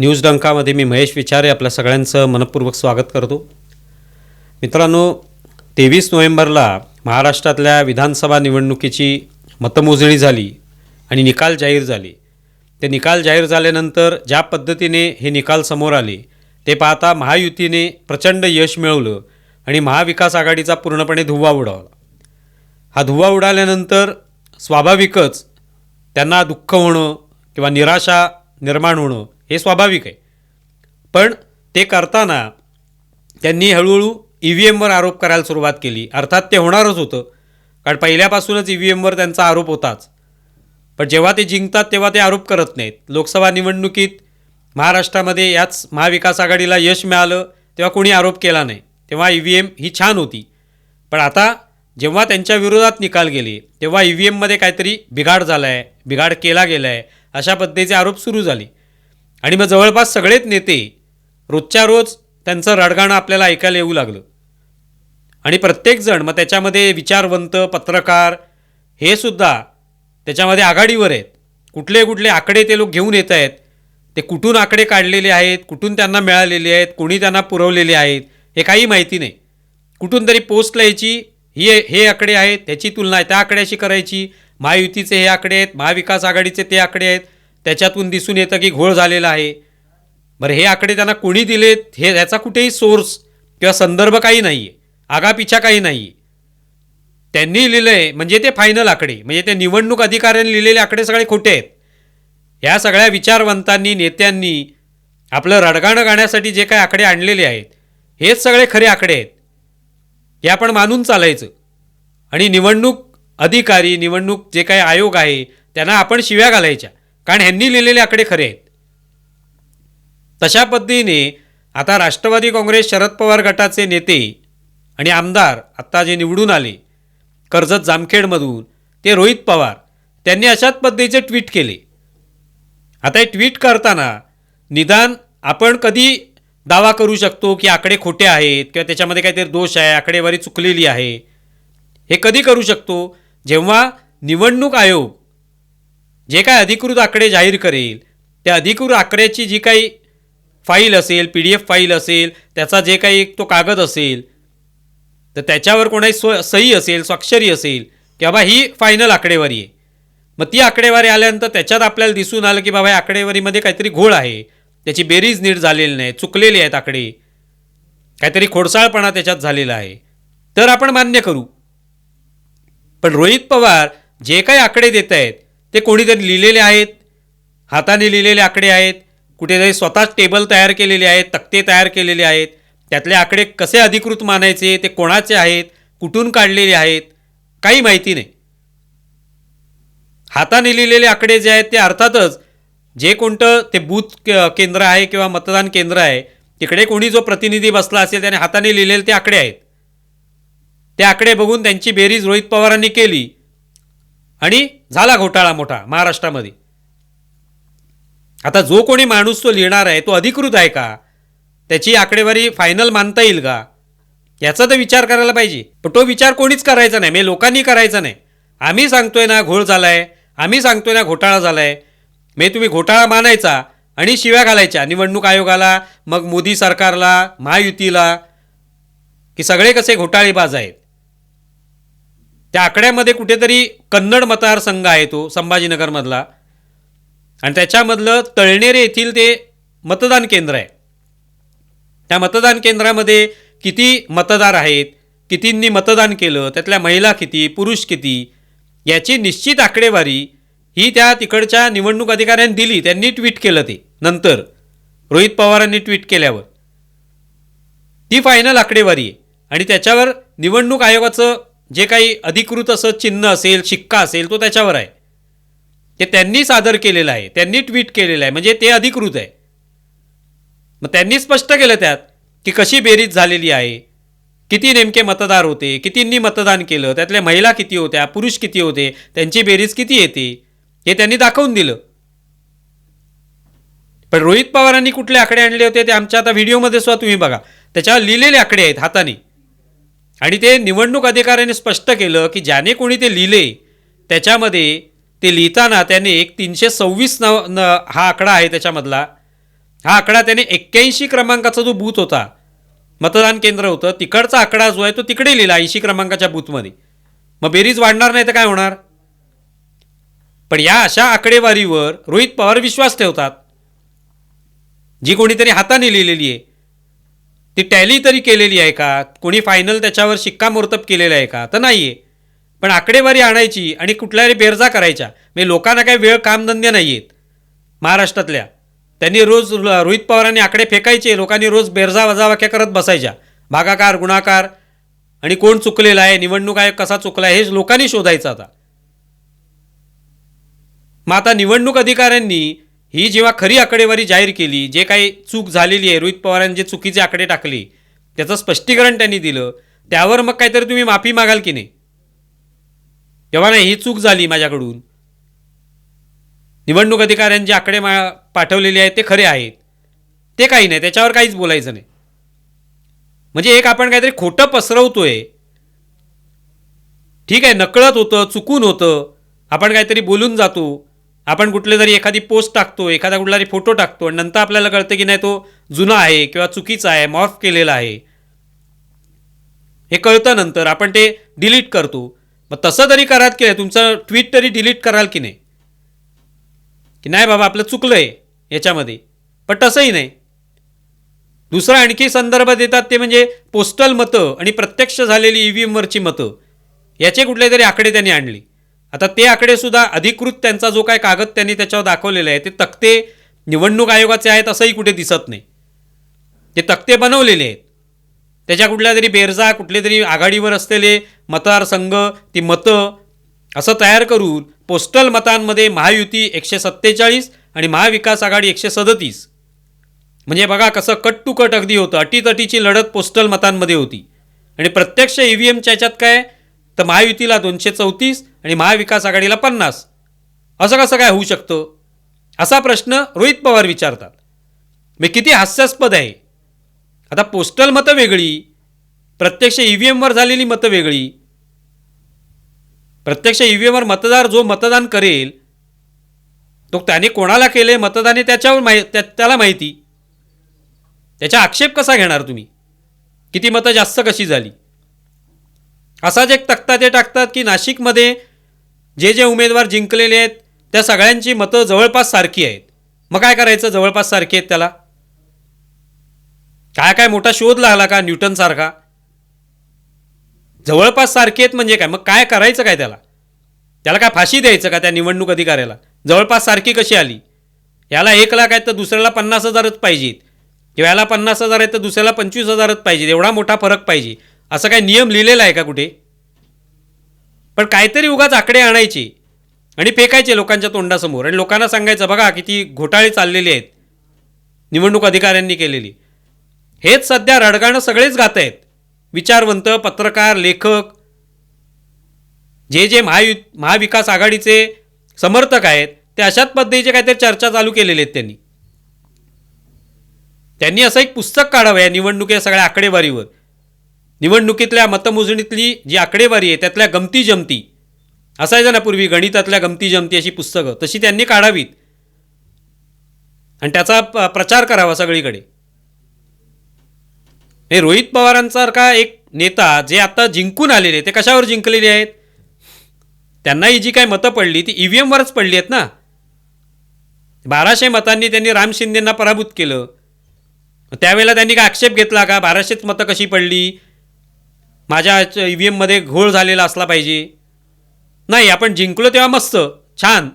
News डंकामध्ये मी महेश विचारे आपल्या सगळ्यांचं मनपूर्वक स्वागत करतो. मित्रांनो तेवीस नोव्हेंबरला महाराष्ट्रातल्या विधानसभा निवडणुकीची मतमोजणी झाली आणि निकाल जाहीर झाले. ते निकाल जाहीर झाल्यानंतर ज्या पद्धतीने हे निकाल समोर आले ते पाहता महायुतीने प्रचंड यश मिळवलं आणि महाविकास आघाडीचा पूर्णपणे धुव्वा उडावला. हा धुव्वा उडाल्यानंतर स्वाभाविकच त्यांना दुःख होणं किंवा निराशा निर्माण होणं हे स्वाभाविक आहे. पण ते करताना त्यांनी हळूहळू ई व्ही एमवर आरोप करायला सुरुवात केली. अर्थात ते होणारच होतं. कारण पहिल्यापासूनच ई व्ही एमवर त्यांचा आरोप होताच. पण जेव्हा ते जिंकतात तेव्हा ते आरोप करत नाहीत. लोकसभा निवडणुकीत महाराष्ट्रामध्ये याच महाविकास आघाडीला यश मिळालं तेव्हा कोणी आरोप केला नाही. तेव्हा ई व्ही एम ही छान होती. पण आता जेव्हा त्यांच्या विरोधात निकाल गेले तेव्हा ई व्ही एममध्ये काहीतरी बिघाड झाला आहे बिघाड केला गेला आहे अशा पद्धतीचे आरोप सुरू झाले. आणि मग जवळपास सगळेच नेते रोजच्या रोज त्यांचं रडगाणं आपल्याला ऐकायला येऊ लागलं. आणि प्रत्येकजण मग त्याच्यामध्ये विचारवंत पत्रकार हे सुद्धा त्याच्यामध्ये आघाडीवर आहेत. कुठले कुठले आकडे ते लोक घेऊन येत आहेत ते कुठून आकडे काढलेले आहेत कुठून त्यांना मिळालेले आहेत कोणी त्यांना पुरवलेले आहेत हे काही माहिती नाही. कुठून तरी पोस्टला यायची ही हे आकडे आहेत त्याची तुलना त्या आकड्याशी करायची महायुतीचे हे आकडे आहेत महाविकास आघाडीचे ते आकडे आहेत त्याच्यातून दिसून येतं की घोळ झालेला आहे. बरं हे आकडे त्यांना कोणी दिलेत हे ह्याचा कुठेही सोर्स किंवा संदर्भ काही नाही आहे आगापिछा काही नाही आहे त्यांनी लिहिलं आहे म्हणजे ते फायनल आकडे म्हणजे ते निवडणूक अधिकाऱ्यांनी लिहिलेले आकडे सगळे खोटे आहेत. ह्या सगळ्या विचारवंतांनी नेत्यांनी आपलं रडगाणं गाण्यासाठी जे काही आकडे आणलेले आहेत हेच सगळे खरे आकडे आहेत. हे आपण मानून चालायचं. आणि निवडणूक अधिकारी निवडणूक जे काही आयोग आहे त्यांना आपण शिव्या घालायच्या. कारण ह्यांनी लिहिलेले आकडे खरे आहेत. तशा पद्धतीने आता राष्ट्रवादी काँग्रेस शरद पवार गटाचे नेते आणि आमदार आत्ता जे निवडून आले कर्जत जामखेडमधून ते रोहित पवार त्यांनी अशाच पद्धतीचे ट्विट केले. आता हे ट्विट करताना निदान आपण कधी दावा करू शकतो की आकडे खोटे आहेत किंवा त्याच्यामध्ये काहीतरी दोष आहे आकडेवारी चुकलेली आहे हे कधी करू शकतो? जेव्हा निवडणूक आयोग जे काय अधिकृत आकडे जाहीर करेल त्या अधिकृत आकड्याची जी काही फाईल असेल पी डी एफ फाईल असेल त्याचा जे काही तो कागद असेल तर त्याच्यावर कोणाची स्व सही असेल स्वाक्षरी असेल की बाबा ही फायनल आकडेवारी आहे. मग ती आकडेवारी आल्यानंतर त्याच्यात आपल्याला दिसून आलं की बाबा या आकडेवारीमध्ये काहीतरी घोळ आहे त्याची बेरीज नीट झालेली नाही चुकलेली आहेत आकडे. काहीतरी खोडसाळपणा त्याच्यात झालेला आहे. तर आपण मान्य करू. पण रोहित पवार जे काही आकडे देत आहेत ते कोणीतरी लिहिलेले आहेत हाताने लिहिलेले आकडे आहेत कुठेतरी स्वतःच टेबल तयार केलेले आहेत तक्ते तयार केलेले आहेत त्यातले आकडे कसे अधिकृत मानायचे ते कोणाचे आहेत कुठून काढलेले आहेत काही माहिती नाही. हाताने लिहिलेले आकडे जे आहेत ते अर्थातच जे कोणतं ते बूथ के- केंद्र आहे किंवा मतदान केंद्र आहे तिकडे कोणी जो प्रतिनिधी बसला असेल त्याने हाताने लिहिलेले ते आकडे आहेत. ते आकडे बघून त्यांची बेरीज रोहित पवारांनी केली आणि झाला घोटाळा मोठा महाराष्ट्रामध्ये. आता जो कोणी माणूस तो लिहिणार आहे तो अधिकृत आहे का? त्याची आकडेवारी फायनल मानता येईल का? याचा तर विचार करायला पाहिजे. पण तो विचार कोणीच करायचा नाही. म्हणजे लोकांनी करायचा नाही. आम्ही सांगतोय ना घोळ झालाय. आम्ही सांगतोय ना घोटाळा झालाय. मे तुम्ही घोटाळा मानायचा आणि शिव्या घालायच्या. निवडणूक आयोगाला मग मोदी सरकारला महायुतीला की सगळे कसे घोटाळेबाज आहेत? त्या आकड्यामध्ये कुठेतरी कन्नड मतदारसंघ आहे तो संभाजीनगरमधला. आणि त्याच्यामधलं तळणेरे येथील ते मतदान केंद्र आहे. त्या मतदान केंद्रामध्ये किती मतदार आहेत कितींनी मतदान केलं त्यातल्या महिला किती पुरुष किती याची निश्चित आकडेवारी ही त्या तिकडच्या निवडणूक अधिकाऱ्यांनी दिली. त्यांनी ट्विट केलं ते नंतर. रोहित पवारांनी ट्विट केल्यावर. ती फायनल आकडेवारी आहे. आणि त्याच्यावर निवडणूक आयोगाचं जे काही अधिकृत असं चिन्ह असेल शिक्का असेल तो त्याच्यावर आहे. ते त्यांनी सादर केलेलं आहे त्यांनी ट्विट केलेलं आहे म्हणजे ते अधिकृत आहे. मग त्यांनी स्पष्ट केलं त्यात की कशी बेरीज झालेली आहे किती नेमके मतदार होते कितींनी मतदान केलं त्यातल्या महिला किती होत्या पुरुष किती होते त्यांची बेरीज किती येते हे त्यांनी दाखवून दिलं. पण रोहित पवारांनी कुठले आकडे आणले होते ते आमच्या आता व्हिडिओमध्ये सुद्धा तुम्ही बघा. त्याच्यावर लिहिलेले आकडे आहेत हाताने. आणि ते निवडणूक अधिकाऱ्याने स्पष्ट केलं की ज्याने कोणी ते लिहिले त्याच्यामध्ये ते लिहिताना त्याने एक तीनशे सव्वीस नाव न हा आकडा आहे त्याच्यामधला. हा आकडा त्याने एक्क्याऐंशी क्रमांकाचा जो बूथ होता मतदान केंद्र होतं तिकडचा आकडा जो आहे तो तिकडे लिहिला ऐंशी क्रमांकाच्या बूथमध्ये. मग बेरीज वाढणार नाही तर काय होणार? पण या अशा आकडेवारीवर रोहित पवार विश्वास ठेवतात. जी कोणीतरी हाताने लिहिलेली आहे. ती टॅली तरी केलेली आहे का? कोणी फायनल त्याच्यावर शिक्कामोर्तब केलेलं आहे का? तर नाही आहे पण आकडेवारी आणायची आणि कुठल्याही बेरजा करायच्या. म्हणजे लोकांना काही वेळ कामधंदे नाही आहेत महाराष्ट्रातल्या. त्यांनी रोज रोहित पवारांनी आकडे फेकायचे लोकांनी रोज बेरजा वजावाक्या करत बसायच्या. भागाकार गुणाकार. आणि कोण चुकलेला आहे निवडणूक आयोग कसा चुकला आहे हे लोकांनी शोधायचं आता. मग आता निवडणूक अधिकाऱ्यांनी ही जेव्हा खरी आकडेवारी जाहीर केली जे काही चूक झालेली आहे रोहित पवारांनी जे चुकीचे आकडे टाकले त्याचं स्पष्टीकरण त्यांनी दिलं त्यावर मग काहीतरी तुम्ही माफी मागाल की नाही? तेव्हा नाही ही चूक झाली माझ्याकडून. निवडणूक अधिकाऱ्यांचे आकडे मा पाठवलेले आहेत ते खरे आहेत. ते काही नाही त्याच्यावर काहीच बोलायचं नाही. म्हणजे एक आपण काहीतरी खोटं पसरवतोय. ठीक आहे नकळत होतं चुकून होतं. आपण काहीतरी बोलून जातो. आपण कुठले तरी एखादी पोस्ट टाकतो एखादा कुठला तरी फोटो टाकतो आणि नंतर आपल्याला कळतं की नाही तो जुना आहे किंवा चुकीचा आहे मॉफ केलेला आहे. हे कळतं नंतर आपण ते डिलीट करतो. मग तसं तरी कराल की नाही तुमचं ट्विट तरी डिलीट कराल की नाही? की नाही बाबा आपलं चुकलं आहे याच्यामध्ये. पण तसंही नाही. दुसरं आणखी संदर्भ देतात ते म्हणजे पोस्टल मतं आणि प्रत्यक्ष झालेली ई व्ही एमवरची मतं. याचे कुठले तरी आकडे त्यांनी आणले. आता ते आकडे सुद्धा अधिकृत त्यांचा जो काय कागद त्यांनी त्याच्यावर दाखवलेला आहे ते तक्ते निवडणूक आयोगाचे आहेत असंही कुठे दिसत नाही. ते तक्ते बनवलेले आहेत. त्याच्या कुठल्या तरी बेरजा कुठले तरी आघाडीवर असलेले मतदारसंघ ती मतं असं तयार करून पोस्टल मतांमध्ये महायुती एकशे सत्तेचाळीस आणि महाविकास आघाडी एकशे सदतीस. म्हणजे बघा कसं कट टू कट अगदी होतं. अटीतटीची लढत पोस्टल मतांमध्ये होती. आणि प्रत्यक्ष ई व्ही एमच्या याच्यात काय? तर महायुतीला दोनशे चौतीस आणि महाविकास आघाडीला पन्नास. असं कसं काय होऊ शकतं? असा प्रश्न रोहित पवार विचारतात. मी किती हास्यास्पद आहे. आता पोस्टल मतं वेगळी प्रत्यक्ष ई व्ही एमवर झालेली मतं वेगळी. प्रत्यक्ष ई व्ही एमवर मतदार जो मतदान करेल तो त्याने कोणाला केले मतदान हे त्याच्यावर माहि त्या त्याला माहिती. त्याचा आक्षेप कसा घेणार तुम्ही? किती मतं जास्त कशी झाली? असाच एक तक्ता ते टाकतात की नाशिकमध्ये जे जे उमेदवार जिंकलेले आहेत त्या सगळ्यांची मतं जवळपास सारखी आहेत. मग काय करायचं? जवळपास सारखी आहेत त्याला? काय काय मोठा शोध लागला का न्यूटनसारखा जवळपास सारखे आहेत म्हणजे काय? मग काय करायचं काय त्याला? त्याला काय फाशी द्यायचं का त्या निवडणूक अधिकाऱ्याला? जवळपास सारखी कशी आली? याला एक लाख आहेत तर दुसऱ्याला पन्नास हजारच पाहिजेत. किंवा याला पन्नास हजार आहेत तर दुसऱ्याला पंचवीस हजारच पाहिजेत. एवढा मोठा फरक पाहिजे. असं काय नियम लिहिलेला आहे का कुठे? पण काहीतरी उगाच आकडे आणायचे आणि फेकायचे लोकांच्या तोंडासमोर. आणि लोकांना सांगायचं बघा किती घोटाळे चाललेले आहेत. निवडणूक अधिकाऱ्यांनी केलेली. हेच सध्या रडगाणं सगळेच गात आहेत. विचारवंत पत्रकार लेखक जे जे महायु महाविकास आघाडीचे समर्थक आहेत ते अशाच पद्धतीचे काहीतरी चर्चा चालू केलेले आहेत त्यांनी. त्यांनी असं एक पुस्तक काढावं या निवडणुकीच्या सगळ्या आकडेवारीवर. निवडणुकीतल्या मतमोजणीतली जी आकडेवारी आहे त्यातल्या गमती जमती. असायचं ना पूर्वी गणितातल्या गमती जमती अशी पुस्तकं. तशी त्यांनी काढावीत. आणि त्याचा प- प्रचार करावा सगळीकडे. हे रोहित पवारांसारखा एक नेता जे आता जिंकून आलेले ते कशावर जिंकलेले आहेत? त्यांना ही जी काय मतं पडली ती ई व्ही एमवरच पडली आहेत ना? बाराशे मतांनी त्यांनी राम शिंदेंना पराभूत केलं. त्यावेळेला त्यांनी काय आक्षेप घेतला का? बाराशेच मतं कशी पडली? माझ्या ई व्ही एममध्ये घोळ झालेला असला पाहिजे. नाही आपण जिंकलो तेव्हा मस्त. छान.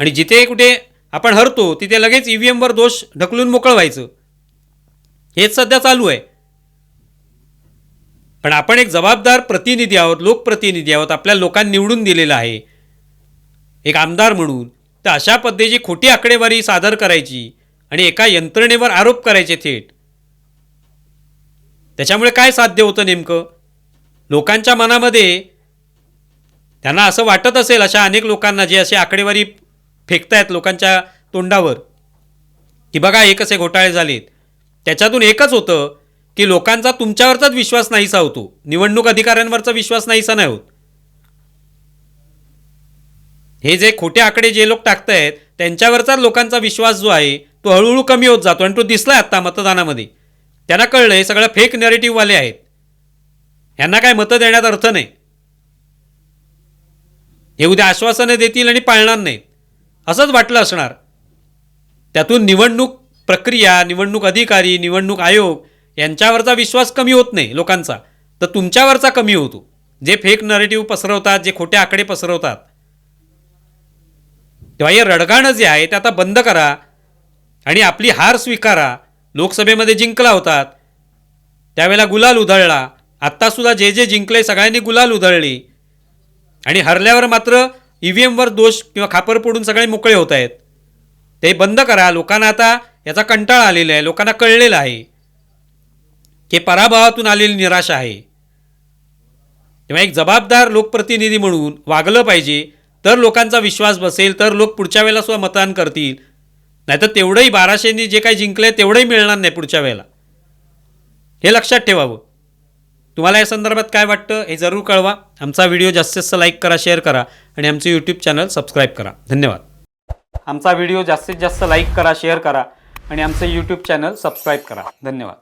आणि जिथे कुठे आपण हरतो तिथे लगेच ई व्ही एमवर दोष ढकलून मोकळं व्हायचं. हेच सध्या चालू आहे. पण आपण एक जबाबदार प्रतिनिधी आहोत लोकप्रतिनिधी आहोत आपल्या लोकांनी निवडून दिलेलं आहे. एक आमदार म्हणून तर अशा पद्धतीची खोटी आकडेवारी सादर करायची आणि एका यंत्रणेवर आरोप करायचे थेट. त्याच्यामुळे काय साध्य होतं नेमकं? लोकांच्या मनामध्ये त्यांना असं वाटत असेल अशा अनेक लोकांना जे असे आकडेवारी फेकतायत लोकांच्या तोंडावर की बघा हे कसे घोटाळे झालेत. त्याच्यातून एकच होतं की लोकांचा तुमच्यावरचाच विश्वास नाहीसा होतो. निवडणूक अधिकाऱ्यांवरचा विश्वास नाहीसा नाही होत. हे जे खोटे आकडे जे लोक टाकतायत त्यांच्यावरचाच लोकांचा विश्वास जो आहे तो हळूहळू कमी होत जातो आणि तो दिसलाय आत्ता मतदानामध्ये. त्यांना कळलं हे सगळं फेक नॅरेटिव्हवाले आहेत. यांना काय मतं देण्यात अर्थ नाही. हे उद्या आश्वासनं देतील आणि पाळणार नाहीत असंच वाटलं असणार. त्यातून निवडणूक प्रक्रिया निवडणूक अधिकारी निवडणूक आयोग यांच्यावरचा विश्वास कमी होत नाही लोकांचा. तर तुमच्यावरचा कमी होतो. जे फेक नरेटिव्ह पसरवतात जे खोटे आकडे पसरवतात. तेव्हा हे रडगाणं जे आहे ते आता बंद करा आणि आपली हार स्वीकारा. लोकसभेमध्ये जिंकला होतात त्यावेळेला गुलाल उधळला. आत्तासुद्धा जे जे जिंकले सगळ्यांनी गुलाल उधळली. आणि हरल्यावर मात्र ई व्ही एमवर दोष किंवा खापर पडून सगळे मोकळे होत आहेत. ते बंद करा. लोकांना आता याचा कंटाळा आलेला आहे. लोकांना कळलेलं आहे. की पराभवातून आलेली निराशा आहे. तेव्हा एक जबाबदार लोकप्रतिनिधी म्हणून वागलं पाहिजे. तर लोकांचा विश्वास बसेल. तर लोक पुढच्या वेळेला सुद्धा मतदान करतील. नाहीतर तेवढंही बाराशेनी जे काही जिंकलं आहे तेवढंही मिळणार नाही पुढच्या वेळेला. हे लक्षात ठेवावं. तुम्हाला या संदर्भात काय वाटतं हे जरूर कळवा. आमचा व्हिडिओ जास्तीत जास्त लाईक करा शेअर करा आणि आमचं यूट्यूब चॅनल सबस्क्राईब करा. धन्यवाद. आमचा व्हिडिओ जास्तीत जास्त लाईक करा शेअर करा आणि आमचं यूट्यूब चॅनल सबस्क्राईब करा. धन्यवाद.